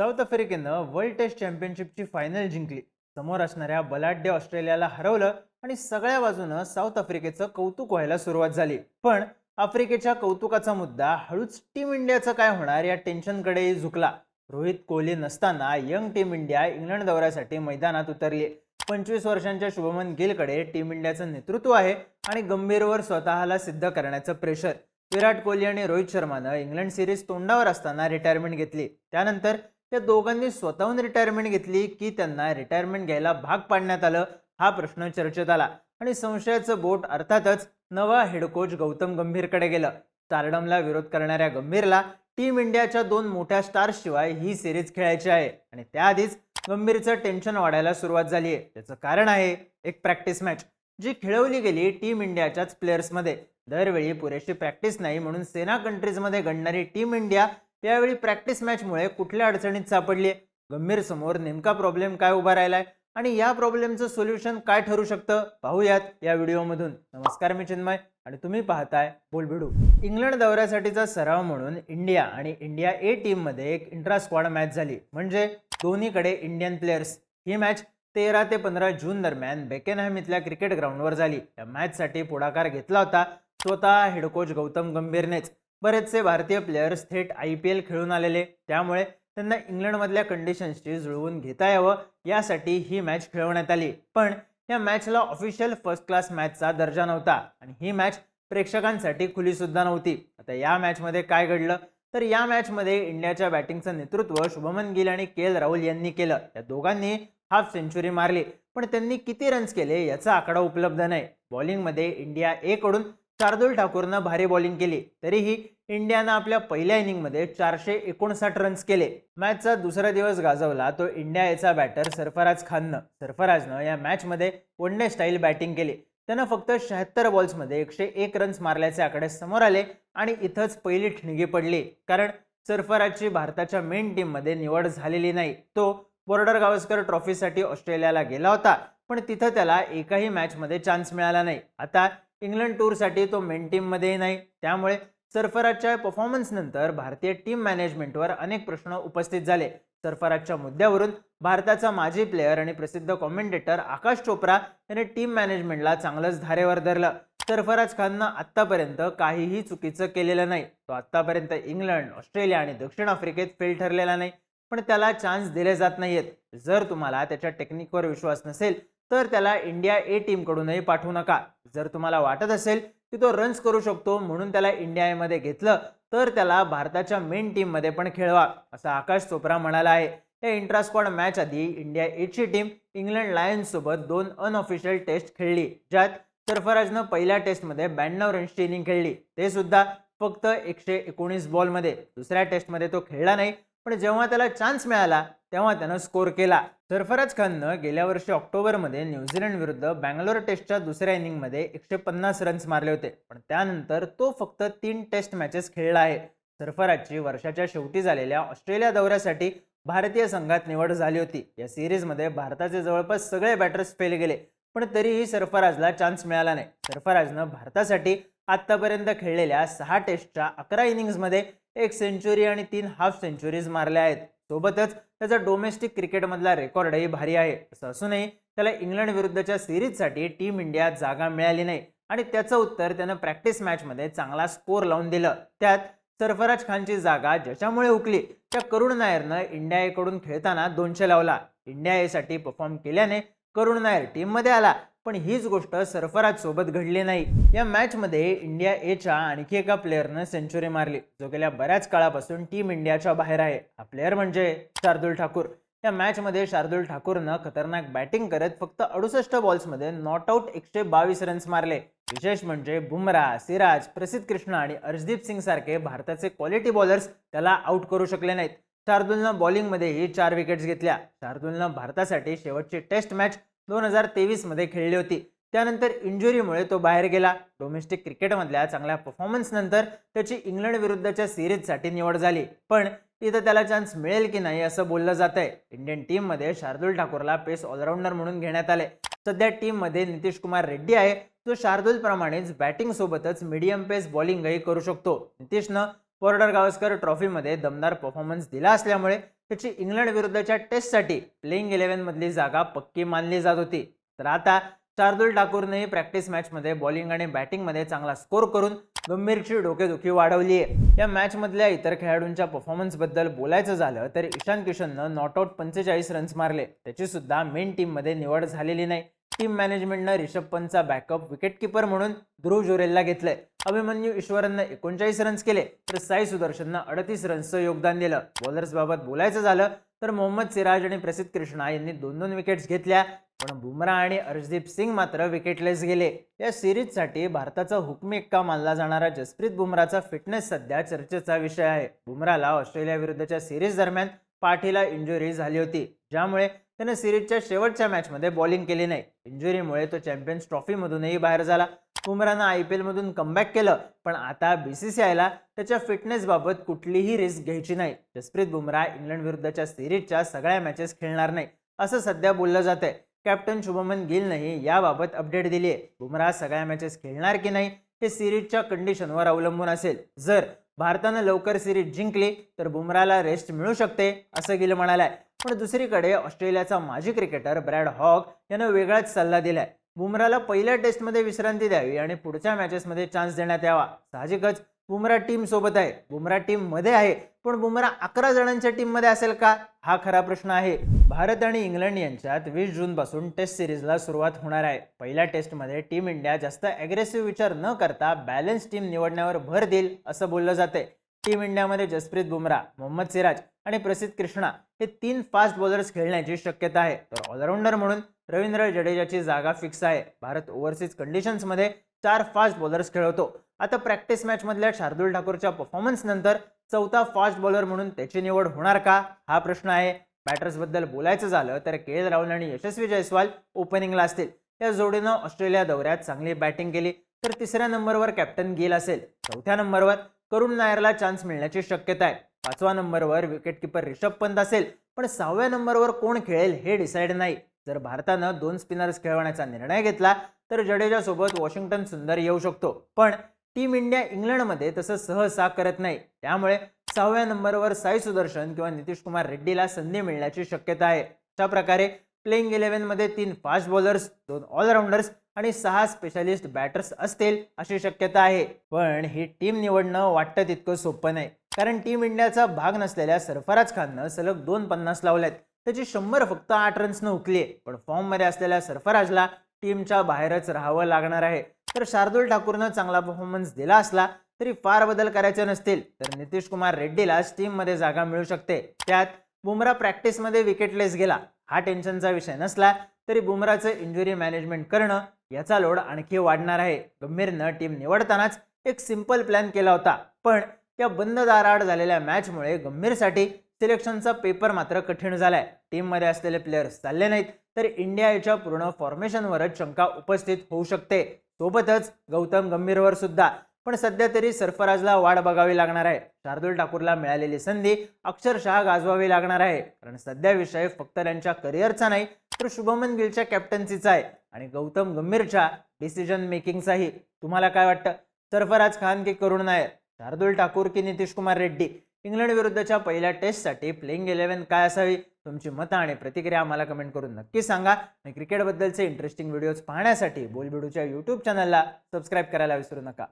South आफ्रिकेनं world test चॅम्पियनशिपची final जिंकली. समोर असणाऱ्या बलाढ्य ऑस्ट्रेलियाला हरवलं आणि सगळ्या बाजूनं साऊथ आफ्रिकेचं कौतुक व्हायला सुरुवात झाली. पण आफ्रिकेच्या कौतुकाचा मुद्दा हळूच टीम इंडियाचं काय होणार या टेन्शनकडेही झुकला. रोहित कोहली नसताना यंग टीम इंडिया इंग्लंड दौऱ्यासाठी मैदानात उतरली. पंचवीस वर्षांच्या शुभमन गिलकडे टीम इंडियाचं नेतृत्व आहे आणि गंभीरवर स्वतःला सिद्ध करण्याचं प्रेशर. विराट कोहली आणि रोहित शर्मानं इंग्लंड सिरीज तोंडावर असताना रिटायरमेंट घेतली. त्यानंतर त्या दोघांनी स्वतःहून रिटायरमेंट घेतली की त्यांना रिटायरमेंट घ्यायला भाग पाडण्यात आलं हा प्रश्न चर्चेत आला. आणि संशयाचं बोट अर्थातच नवा हेड कोच गौतम गंभीरकडे गेलं. स्टारडमला विरोध करणाऱ्या गंभीरला टीम इंडियाच्या दोन मोठ्या स्टार्सशिवाय ही सिरीज खेळायची आहे. आणि त्याआधीच गंभीरचं टेन्शन वाढायला सुरुवात झाली आहे त्याचं कारण आहे एक प्रॅक्टिस मॅच जी खेळवली गेली टीम इंडियाच्याच प्लेयर्समध्ये दरवेळी पुरेशी प्रॅक्टिस नाही म्हणून सेना कंट्रीजमध्ये गणणारी टीम इंडिया त्यावेळी प्रॅक्टिस मॅचमुळे कुठल्या अडचणीत सापडली गंभीर समोर नेमका प्रॉब्लेम काय उभा राहिलाय? आणि या प्रॉब्लेमचं सोल्युशन काय ठरू शकतं? पाहूयात या व्हिडिओमधून. नमस्कार मी चिन्मय आणि तुम्ही पाहताय बोलबिडू. इंग्लंड दौऱ्यासाठीचा सराव म्हणून इंडिया आणि इंडिया ए टीममध्ये एक इंट्रा स्क्वॉड मॅच झाली. म्हणजे दोन्हीकडे इंडियन प्लेयर्स ही मॅच तेरा ते पंधरा जून दरम्यान बेकेनहॅम इथल्या क्रिकेट ग्राउंडवर झाली. या मॅचसाठी पुढाकार घेतला होता. स्वतः हेड कोच गौतम गंभीरनेच. बरेचसे भारतीय प्लेयर्स थेट आय पी एल खेळून आलेले. त्यामुळे त्यांना इंग्लंडमधल्या कंडिशन्सची जुळवून घेता यावं यासाठी ही मॅच खेळवण्यात आली. पण या मॅचला ऑफिशियल फर्स्ट क्लास मॅचचा दर्जा नव्हता आणि ही मॅच प्रेक्षकांसाठी खुलीसुद्धा नव्हती. आता या मॅचमध्ये काय घडलं? तर या मॅचमध्ये इंडियाच्या बॅटिंगचं नेतृत्व शुभमन गिल आणि के एल राहुल यांनी केलं. या दोघांनी हाफ सेंचुरी मारली. पण त्यांनी किती रन्स केले याचा आकडा उपलब्ध नाही. बॉलिंगमध्ये इंडिया एकडून शार्दुल ठाकूरनं भारी बॉलिंग केली. तरीही इंडियानं आपल्या पहिल्या इनिंगमध्ये चारशे एकोणसाठ रन्स केले. मॅचचा दुसरा दिवस गाजवला तो इंडिया याचा बॅटर सरफराज खाननं. सरफराजनं या मॅचमध्ये वन डे स्टाईल बॅटिंग केली. त्यानं फक्त शहात्तर बॉल्समध्ये एकशे एक रन्स मारल्याचे आकडे समोर आले आणि इथंच पहिली ठिणगी पडली. कारण सरफराजची भारताच्या मेन टीममध्ये निवड झालेली नाही. तो बॉर्डर गावस्कर ट्रॉफीसाठी ऑस्ट्रेलियाला गेला होता. पण तिथं त्याला एकाही मॅचमध्ये चान्स मिळाला नाही. आता इंग्लंड टूरसाठी तो मेन टीममध्येही नाही. त्यामुळे सरफराजच्या परफॉर्मन्स नंतर भारतीय टीम मॅनेजमेंटवर अनेक प्रश्न उपस्थित झाले. सरफराजच्या मुद्द्यावरून भारताचा माजी प्लेअर आणि प्रसिद्ध कॉमेंटेटर आकाश चोप्रा याने टीम मॅनेजमेंटला चांगलंच धारेवर धरलं. सरफराज खाननं आत्तापर्यंत काहीही चुकीचं केलेलं नाही. तो आत्तापर्यंत इंग्लंड ऑस्ट्रेलिया आणि दक्षिण आफ्रिकेत फेल ठरलेला नाही. पण त्याला चान्स दिले जात नाहीयेत. जर तुम्हाला त्याच्या टेक्निकवर विश्वास नसेल तर त्याला इंडिया ए टीमकडूनही पाठवू नका. जर तुम्हाला वाटत असेल की तो रन्स करू शकतो म्हणून त्याला इंडिया एमध्ये घेतलं तर त्याला भारताच्या मेन टीममध्ये पण खेळवा असं आकाश चोप्रा म्हणाला आहे. या इंट्रास्कॉड मॅच आधी इंडिया एची टीम इंग्लंड लायन्ससोबत दोन अनऑफिशियल टेस्ट खेळली ज्यात सरफराजनं पहिल्या टेस्टमध्ये ब्याण्णव रन्सची इनिंग खेळली. ते सुद्धा फक्त एकशे एकोणीस बॉलमध्ये दुसऱ्या टेस्टमध्ये तो खेळला नाही पण जेव्हा त्याला चान्स मिळाला तेव्हा त्यानं स्कोर केला. सरफराज खाननं गेल्या वर्षी ऑक्टोबरमध्ये न्यूझीलंड विरुद्ध बँगलोर टेस्टच्या दुसऱ्या इनिंगमध्ये एकशे पन्नास रन्स मारले होते. पण त्यानंतर तो फक्त तीन टेस्ट मॅचेस खेळला आहे. सरफराजची वर्षाच्या शेवटी झालेल्या ऑस्ट्रेलिया दौऱ्यासाठी भारतीय संघात निवड झाली होती. या सिरीजमध्ये भारताचे जवळपास सगळे बॅटर्स फेल गेले. पण तरीही सरफराजला चान्स मिळाला नाही. सरफराजनं भारतासाठी आत्तापर्यंत खेळलेल्या सहा टेस्टच्या अकरा इनिंग्समध्ये एक सेंचुरी आणि तीन हाफ सेंचुरीज मारल्या आहेत. सोबतच त्याचा डोमेस्टिक क्रिकेटमधला रेकॉर्डही भारी आहे. असं असूनही त्याला इंग्लंड विरुद्धच्या सिरीजसाठी टीम इंडियात जागा मिळाली नाही. आणि त्याचं उत्तर त्यानं प्रॅक्टिस मॅचमध्ये चांगला स्कोर लावून दिलं. त्यात सरफराज खानची जागा ज्याच्यामुळे उकली त्या करुण नायरनं इंडिया एकडून खेळताना दोनशे लावला. इंडिया एसाठी परफॉर्म केल्याने करुण नायर टीममध्ये आला. पण हीच गोष्ट सरफराज सोबत घडली नाही. या मॅचमध्ये इंडिया एच्या आणखी एका प्लेअरनं सेंचुरी मारली. जो गेल्या बऱ्याच काळापासून टीम इंडियाच्या बाहेर आहे. हा प्लेअर म्हणजे शार्दुल ठाकूर. या मॅचमध्ये शार्दुल ठाकूरनं खतरनाक बॅटिंग करत फक्त अडुसष्ट बॉल्समध्ये नॉट आऊट एकशे बावीस रन्स मारले. विशेष म्हणजे बुमराह सिराज प्रसिद्ध कृष्ण आणि अर्शदीप सिंग सारखे भारताचे क्वालिटी बॉलर्स त्याला आउट करू शकले नाहीत. शार्दुलनं बॉलिंगमध्येही चार विकेट्स घेतल्या. शार्दुलनं भारतासाठी शेवटची टेस्ट मॅच दोन हजार तेवीसमध्ये खेळली होती. त्यानंतर इंजुरीमुळे तो बाहेर गेला. डोमेस्टिक क्रिकेटमधल्या चांगल्या परफॉर्मन्सनंतर त्याची इंग्लंड विरुद्धच्या सिरीजसाठी निवड झाली. पण इथं त्याला चान्स मिळेल की नाही असं बोललं जात आहे इंडियन टीममध्ये शार्दुल ठाकूरला पेस ऑलराऊंडर म्हणून घेण्यात आले. सध्या टीममध्ये नितीश कुमार रेड्डी आहे. जो शार्दुल प्रमाणेच बॅटिंग सोबतच मीडियम पेस बॉलिंगही करू शकतो. नितीशनं बॉर्डर गावस्कर ट्रॉफीमध्ये दमदार परफॉर्मन्स दिला असल्यामुळे त्याची इंग्लंड विरुद्धच्या टेस्टसाठी प्लेईंग इलेव्हनमधली जागा पक्की मानली जात होती. तर आता शार्दुल ठाकूरनेही प्रॅक्टिस मॅचमध्ये बॉलिंग आणि बॅटिंगमध्ये चांगला स्कोर करून गंभीरची डोकेदुखी वाढवली आहे. या मॅचमधल्या इतर खेळाडूंच्या परफॉर्मन्सबद्दल बोलायचं झालं तर ईशान किशननं नॉट आऊट पंचेचाळीस रन्स मारले. त्याची सुद्धा मेन टीममध्ये निवड झालेली नाही. टीम मॅनेजमेंटनं रिषभ पंतचा बॅकअप विकेटकीपर म्हणून ध्रुव जोरेलला घेतलंय. अभिमन्यू ईश्वरनं एकोणचाळीस रन्स केले तर साई सुदर्शननं अडतीस रन्सचं योगदान दिलं. बॉलर्स बाबत बोलायचं झालं तर मोहम्मद सिराज आणि प्रसिद्ध कृष्णा यांनी दोन दोन विकेट्स घेतल्या पण बुमराह आणि अर्शदीप सिंग मात्र विकेटलेस गेले. या सिरीजसाठी भारताचा हुकमी एक्का मानला जाणारा जसप्रीत बुमराचा फिटनेस सध्या चर्चेचा विषय आहे. बुमराला ऑस्ट्रेलिया विरुद्धच्या सिरीज दरम्यान पाठीला इंजुरी झाली होती ज्यामुळे त्याने सिरीजच्या शेवटच्या मॅचमध्ये बॉलिंग केली नाही. इंजुरीमुळे तो चॅम्पियन्स ट्रॉफीमधूनही बाहेर झाला. बुमरानं आय पी एलमधून कमबॅक केलं पण आता बी सी सी आयला त्याच्या फिटनेसबाबत कुठलीही रिस्क घ्यायची नाही. जसप्रीत बुमराह इंग्लंड विरुद्धच्या सिरीजच्या सगळ्या मॅचेस खेळणार नाही असं सध्या बोललं जात आहे कॅप्टन शुभमन गिलनंही याबाबत अपडेट दिली आहे बुमराह सगळ्या मॅचेस खेळणार की नाही हे सिरीजच्या कंडिशनवर अवलंबून असेल. जर भारतानं लवकर सिरीज जिंकली तर बुमराला रेस्ट मिळू शकते असं गिल म्हणालाय. पण दुसरीकडे ऑस्ट्रेलियाचा माजी क्रिकेटर ब्रॅड हॉक यानं वेगळाच सल्ला दिलाय. बुमराला पहिल्या टेस्टमध्ये विश्रांती द्यावी आणि पुढच्या मॅचेसमध्ये चान्स देण्यात यावा. साहजिकच बुमरा टीम सोबत आहे. बुमरा टीममध्ये आहे. पण बुमरा अकरा जणांच्या टीममध्ये असेल का? हा खरा प्रश्न आहे. भारत आणि इंग्लंड यांच्यात वीस जून पासून टेस्ट सिरीजला सुरुवात होणार आहे. पहिल्या टेस्टमध्ये टीम इंडिया जास्त अग्रेसिव्ह विचार न करता बॅलन्स टीम निवडण्यावर भर देईल असं बोललं जाते टीम इंडियामध्ये जसप्रीत बुमराह मोहम्मद सिराज आणि प्रसिद्ध कृष्णा हे तीन फास्ट बॉलर्स खेळण्याची शक्यता आहे. तर ऑलराऊंडर म्हणून रवींद्र जडेजाची जागा फिक्स आहे. भारत ओव्हरसीज कंडिशन्समध्ये चार फास्ट बॉलर्स खेळवतो. आता प्रॅक्टिस मॅचमधल्या शार्दुल ठाकूरच्या परफॉर्मन्स नंतर चौथा फास्ट बॉलर म्हणून त्याची निवड होणार का? हा प्रश्न आहे. बॅटर्सबद्दल बोलायचं झालं तर के. एल. राहुल आणि यशस्वी जयस्वाल ओपनिंगला असतील. या जोडीनं ऑस्ट्रेलिया दौऱ्यात चांगली बॅटिंग केली. तर तिसऱ्या नंबरवर कॅप्टन गिल असेल. चौथ्या नंबरवर करुण नायरला चान्स मिळण्याची शक्यता आहे. पाचव्या नंबरवर विकेटकीपर रिषभ पंत असेल पण सहाव्या नंबरवर कोण खेळेल हे डिसाईड नाही. जर भारतानं दोन स्पिनर्स खेळवण्याचा निर्णय घेतला तर जडेजासोबत वॉशिंग्टन सुंदर येऊ शकतो. पण टीम इंडिया इंग्लंडमध्ये तसं सहसा करत नाही. त्यामुळे सहाव्या नंबरवर साई सुदर्शन किंवा नितीश कुमार रेड्डीला संधी मिळण्याची शक्यता आहे. अशा प्रकारे प्लेइंग इलेव्हनमध्ये तीन फास्ट बॉलर्स दोन ऑलराऊंडर्स आणि सहा स्पेशालिस्ट बॅटर्स असतील अशी शक्यता आहे. पण ही टीम निवडणं वाटतं तितकं सोपं नाही. कारण टीम इंडियाचा भाग नसलेल्या सरफराज खाननं सलग दोन पन्नास लावल्यात त्याची शंभर फक्त आठ रन्सनं हुकली आहे पण फॉर्ममध्ये असलेल्या सरफराजला टीमच्या बाहेरच राहावं लागणार आहे. तर शार्दुल ठाकूरनं चांगला परफॉर्मन्स दिला असला तरी फार बदल करायचे नसतील. तर नितीश कुमार रेड्डीला टीममध्ये जागा मिळू शकते. त्यात बुमरा प्रॅक्टिसमध्ये विकेटलेस गेला. हा टेन्शनचा विषय नसला तरी बुमराचं इंजुरी मॅनेजमेंट करणं याचा लोड आणखी वाढणार आहे. गंभीरनं टीम निवडतानाच एक सिंपल प्लॅन केला होता. पण या बंद दाराआड झालेल्या मॅचमुळे गंभीरसाठी सिलेक्शनचा पेपर मात्र कठीण झालाय. टीममध्ये असलेले प्लेयर्स चालले नाहीत तर इंडियाच्या पूर्ण फॉर्मेशनवरच शंका उपस्थित होऊ शकते. सोबतच गौतम गंभीरवर सुद्धा. पण सध्या तरी सरफराजला वाढ बघावी लागणार आहे. शार्दुल ठाकूरला मिळालेली संधी अक्षरशः गाजवावी लागणार आहे. कारण सध्या विषय फक्त त्यांच्या करिअरचा नाही तर शुभमन गिलच्या कॅप्टन्सीचा आहे. आणि गौतम गंभीरच्या डिसिजन मेकिंगचाही तुम्हाला काय वाटतं? सरफराज खान की करुण नायर? शार्दुल ठाकूर की नितीश कुमार रेड्डी? इंग्लंड विरुद्धच्या पहिल्या टेस्टसाठी प्लेइंग इलेव्हन काय असावी? तुमची मतं आणि प्रतिक्रिया आम्हाला कमेंट करून नक्की सांगा. आणि क्रिकेटबद्दलचे इंटरेस्टिंग व्हिडिओज पाहण्यासाठी बोलबिडूच्या यूट्यूब चॅनलला सबस्क्राईब करायला विसरू नका.